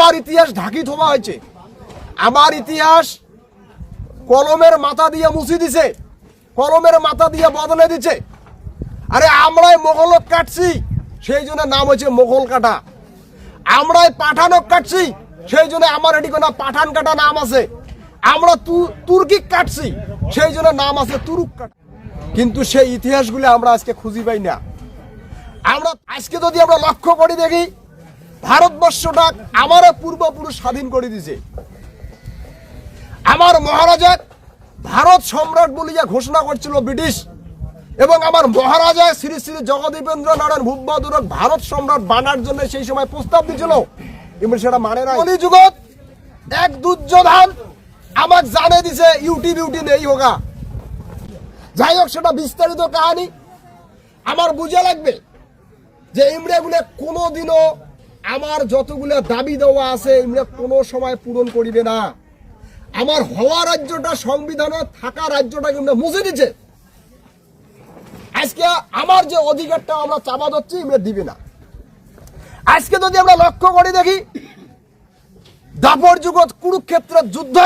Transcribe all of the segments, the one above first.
আমার ইতিহাস ঢাকি থোবা হয়েছে। আমার ইতিহাস কলমের মাথা দিয়ে মুছি দিছে। কলমের মাথা দিয়ে বদলে দিছে। আরে আমরাই মোগলত কাটছি, সেই জন্য নাম হয়েছে মোগল কাটা। আমরাই পাঠানক কাটছি, সেই জন্য আমার এটি কোনো পাঠান কাটা নাম আছে। আমরা তু- তুর্কিক কাটছি, সেই জন্য নাম আছে তুরুক কাটা। কিন্তু সেই ইতিহাসগুলো আমরা আজকে খুঁজি পাই না। আমরা আজকে যদি আমরা লক্ষ্য করি দেখি ভারতবর্ষটা আমার পূর্বপুরুষ স্বাধীন করে দিছে আমার মহারাজা ভারত সম্রাট বলিয়া ঘোষণা করছিল ব্রিটিশ, এবং আমার মহারাজা শ্রী শ্রী জগদীপেন্দ্র নারায়ণ ভূপবাদুরক ভারত সম্রাট বানার জন্য সেই সময় প্রস্তাব দিয়েছিল। এবং সেটা মানে না কলিযুগত এক দুর্যোধন আমাক জানে দিছে, ইউটি বিউটি নেই হোগা। যাই হোক, সেটা বিস্তারিত কাহানি। আমার বুঝা লাগবে যে ইমরাগুলো কোনোদিনও আমার যতগুলো দাবি দেওয়া আছে ইমরা কোনো সময় পূরণ করিবে না। আমার হওয়া রাজ্যটা, সংবিধানে থাকা রাজ্যটা কিন্তু মুছে দিচ্ছে আজকে আমার যে অধিকারটা আমরা চাপা দিচ্ছি ইমরা দিবে না। আজকে যদি আমরা লক্ষ্য করে দেখি, দাপর যুগত কুরুক্ষেত্রের যুদ্ধ,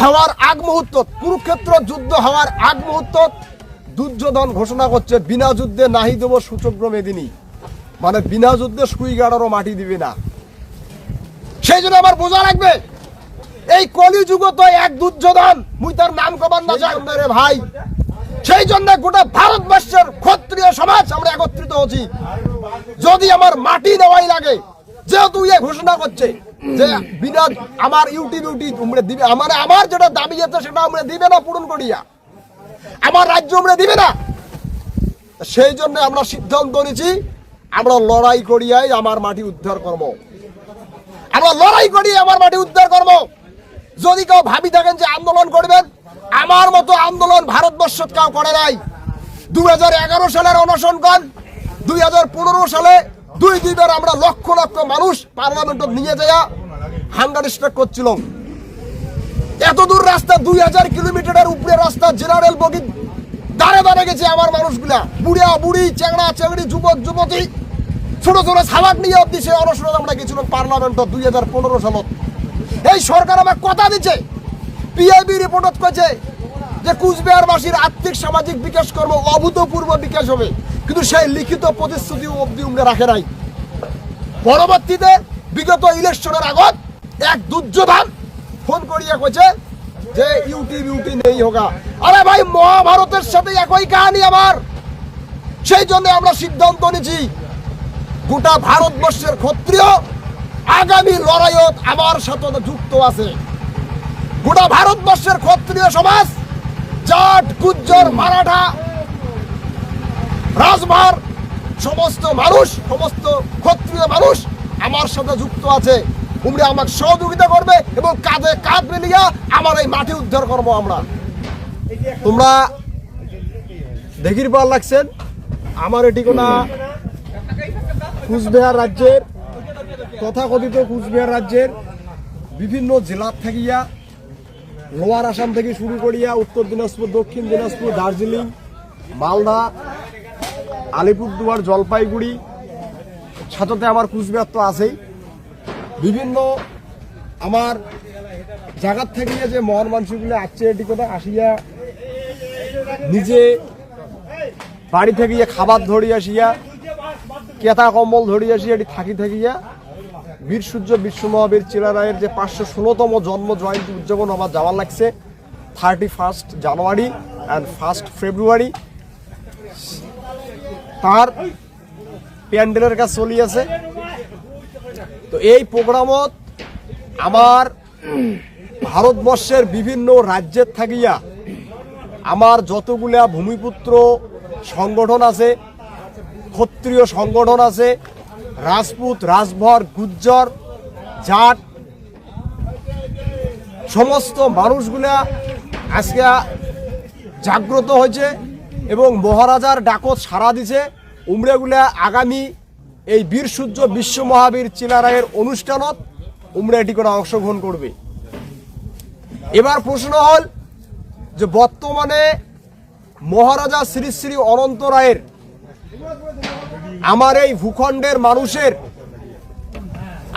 হওয়ার আগ মুহূর্ত, কুরুক্ষেত্র যুদ্ধ হওয়ার আগ মুহূর্ত, দুর্যোধন ঘোষণা করছে, বিনা যুদ্ধে নাহি দেব সূচক্র মেদিনী মানে বিনা যুদ্ধে সুই গাড়ারও মাটি দিবে না। সেই জন্য আমার বোঝা লাগবে, এই কলি যুগ তো এক দুর্যোধন। মুই তার নাম কবার না জানি রে ভাই। সেই জন্য গোটা ভারতবর্ষের ক্ষত্রিয় সমাজ আমরা একত্রিত হচ্ছি। যদি আমার মাটি দেওয়াই লাগে, যেহেতু ইয়ে ঘোষণা করছে যে বিনা আমার ইউটি বিউটি দিবে আমার আমার যেটা দাবি আছে সেটা আমরা দিবে না পূরণ করিয়া। আমার রাজ্য আমরা দিবে না। সেই জন্য আমরা সিদ্ধান্ত নিয়েছি আমরা লড়াই করিয়াই আমার মাটি উদ্ধার করব। আমরা লড়াই করি আমার মাটি উদ্ধার করব। যদি কেউ ভাবি থাকেন যে আন্দোলন করবেন, আমার মতো আন্দোলন ভারতবর্ষ কেউ করে নাই। দু হাজার এগারো সালের অনশন কন দুই সালে দুই দ্বীপের আমরা লক্ষ লক্ষ মানুষ পার্লামেন্টত নিয়ে যাইয়া হাঙ্গার স্ট্রাইক করছিল। এত দূর রাস্তা দুই হাজার কিলোমিটারের উপরে রাস্তা জেনারেল বগি দাঁড়ে দাঁড়ে গেছে আমার মানুষগুলা। বুড়িয়া বুড়ি চেংড়া চেংড়ি যুবক যুবতী। ছোট ছোট সাবাক নিয়ে অব্দি সে অনশনত আমরা গেছিলাম পার্লামেন্ট দুই হাজার পনেরো সালত। এই সরকার আমার কথা দিচ্ছে। পিআইবি রিপোর্টত কয়েছে যে কুচবিহারবাসীর আর্থিক, সামাজিক বিকাশ কর্ম অভূতপূর্ব বিকাশ হবে। কিন্তু সেই লিখিত প্রতিশ্রুতি অব্দি উমরা রাখে নাই। পরবর্তীতে বিগত ইলেকশনের আগত এক দুর্যোধন ফোন করিয়া কইছে যে ইউটি বিউটি নেই হোগা। আরে ভাই, মহাভারতের সাথে একই কাহিনী আমার। সেই জন্য আমরা সিদ্ধান্ত নিয়েছি গোটা ভারতবর্ষের ক্ষত্রিয় আগামী লড়াইয়ত আমার সাথে যুক্ত আছে। গোটা ভারতবর্ষের ক্ষত্রিয় সমাজ, জাট, গুজ্জর, মারাঠা, রাজভার, সমস্ত মানুষ, সমস্ত ক্ষত্রিয় মানুষ আমার সাথে যুক্ত আছে। তোমরা আমাকে সহযোগিতা করবে এবং কাঁধে কাঁধ মিলিয়া আমার এই মাটি উদ্ধার করব আমরা। তোমরা দেখির পার লাগছেন? আমার এটি কোনা কুচবিহার রাজ্যের, তথাকথিত কুচবিহার রাজ্যের বিভিন্ন জেলার থাকিয়া লোয়ার আসাম থেকে শুরু করিয়া উত্তর দিনাজপুর, দক্ষিণ দিনাজপুর, দার্জিলিং, মালদা, আলিপুরদুয়ার, জলপাইগুড়ি সাথে আমার কুচবিহার তো আছেই। বিভিন্ন আমার জায়গার থেকে যে মহান মানুষগুলো আসছে এটি কোথায় আসিয়া নিজে বাড়ি থেকে খাবার ধরি আসিয়া কেতা কম্বল ধরি আসিয়া এটি থাকি থাকিয়া। বীর সূর্য বিশ্ব মহাবীর চিলারায়ের যে পাঁচশো ষোলোতম জন্ম জয়ন্তী উদযাপন আমার যাওয়ার লাগছে। Thirty first January and first February তার প্যান্ডেলের কাজ চলিয়েছে তো এই প্রোগ্রামত আমার ভারতবর্ষের বিভিন্ন রাজ্যের থাকিয়া আমার যতগুলা ভূমিপুত্র সংগঠন আছে ক্ষত্রিয় সংগঠন আছে, রাজপুত, রাজভর, গুজ্জর, জাট, সমস্ত মানুষগুলা আজকে জাগ্রত হয়েছে এবং মহারাজার ডাকত সারা দিছে। উমরেগুলা আগামী এই বীর সূর্য বিশ্ব মহাবীর চিলারায়ের অনুষ্ঠানত উমরা এটি করে অংশগ্রহণ করবে। এবার প্রশ্ন হল যে বর্তমানে মহারাজা শ্রী শ্রী অনন্ত রায়ের আমার এই ভূখণ্ডের মানুষের,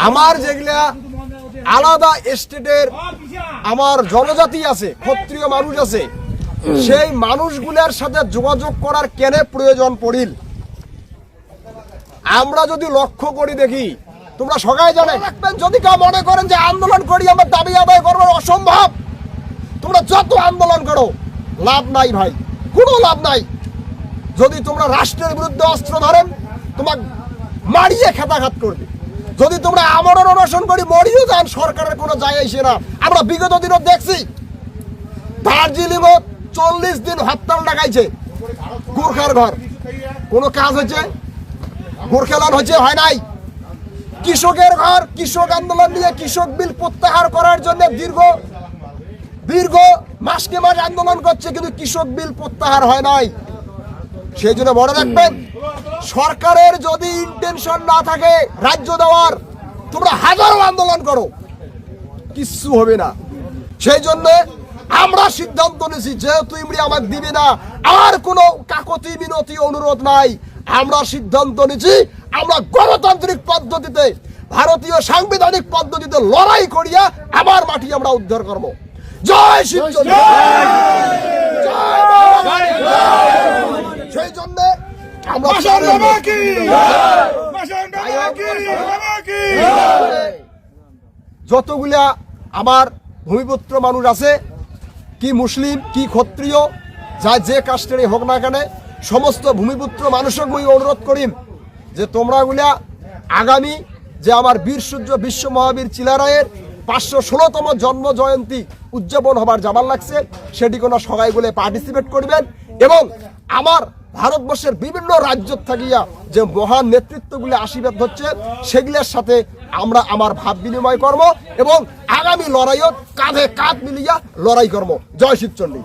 আমার যেগুলা আলাদা স্টেটের আমার জনজাতি আছে, ক্ষত্রিয় মানুষ আছে, সেই মানুষগুলোর সাথে যোগাযোগ করার কেন প্রয়োজন পড়িল? আমরা যদি লক্ষ্য করি দেখি, তোমরা সবাই জানে রাখবেন যদি কেউ মনে করেন যে আন্দোলন করি, আমার দাবি আদায় করব অসম্ভব। তোমরা যত আন্দোলন করো, লাভ নাই ভাই, কোনো লাভ নাই। যদি তোমরা রাষ্ট্রের বিরুদ্ধে অস্ত্র ধরেন তোমার মারিয়ে খেতাঘাত করবে। যদি তোমরা আমরণ অনশন করি, মরিও যান, সরকারের কোনো যায় আসে না। আমরা বিগত দিনও দেখছি দার্জিলিং চল্লিশ দিন হরতাল ডাকাইছে। গোর্খার ঘর। কোনো কাজ হয়েছে? গোর্খালান হয়েছে? হয় নাই? কৃষকের ঘর, কৃষক আন্দোলন নিয়ে কৃষক বিল প্রত্যাহার করার জন্য দীর্ঘ দীর্ঘ মাসকে মাস আন্দোলন করছে, কিন্তু কৃষক বিল প্রত্যাহার হয় নাই। সেই জন্য মনে রাখবেন সরকারের যদি ইন্টেনশন না থাকে রাজ্য দেওয়ার তোমরা হাজারো আন্দোলন করো। কিচ্ছু হবে না। সেই জন্য আমরা সিদ্ধান্ত নিয়েছি যেহেতু ইমরি আমাকে দিবে না আর কোনো কাকতি মিনতি অনুরোধ নাই আমরা সিদ্ধান্ত নিয়েছি আমরা গণতান্ত্রিক পদ্ধতিতে ভারতীয় সাংবিধানিক পদ্ধতিতে লড়াই করিয়া আমার মাটি আমরা উদ্ধার করব। জয় শিবচন্দ্র জয় যতগুলা আমার ভূমিপুত্র মানুষ আছে কি মুসলিম কি ক্ষত্রিয় যা যে কাস্টেরই হোক না কেন সমস্ত ভূমিপুত্র মানুষক অনুরোধ করিম যে তোমরাগুলা আগামী যে আমার বীর সূর্য বিশ্ব মহাবীর চিলারায়ের পাঁচশো ষোলোতম জন্ম জয়ন্তী উদযাপন হবার জামাল লাগছে সেটি কোনো সবাই সবাইগুলো পার্টিসিপেট করবেন এবং আমার ভারতবর্ষের বিভিন্ন রাজ্য থাকিয়া যে মহান নেতৃত্বগুলি আশীর্বাদ হচ্ছে সেগুলোর সাথে আমরা আমার ভাব বিনিময় কর্ম এবং আগামী লড়াইয়ত কাঁধে কাঁধ মিলিয়া লড়াই কর্ম জয় শিবচন্ডী।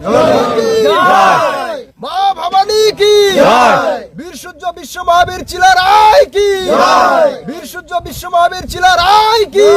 মা ভবানী কি? বীর সূর্য বিশ্ব মহাবীর চিলার আয় কি? বীর সূর্য বিশ্ব মহাবীর চিলার আয় কি?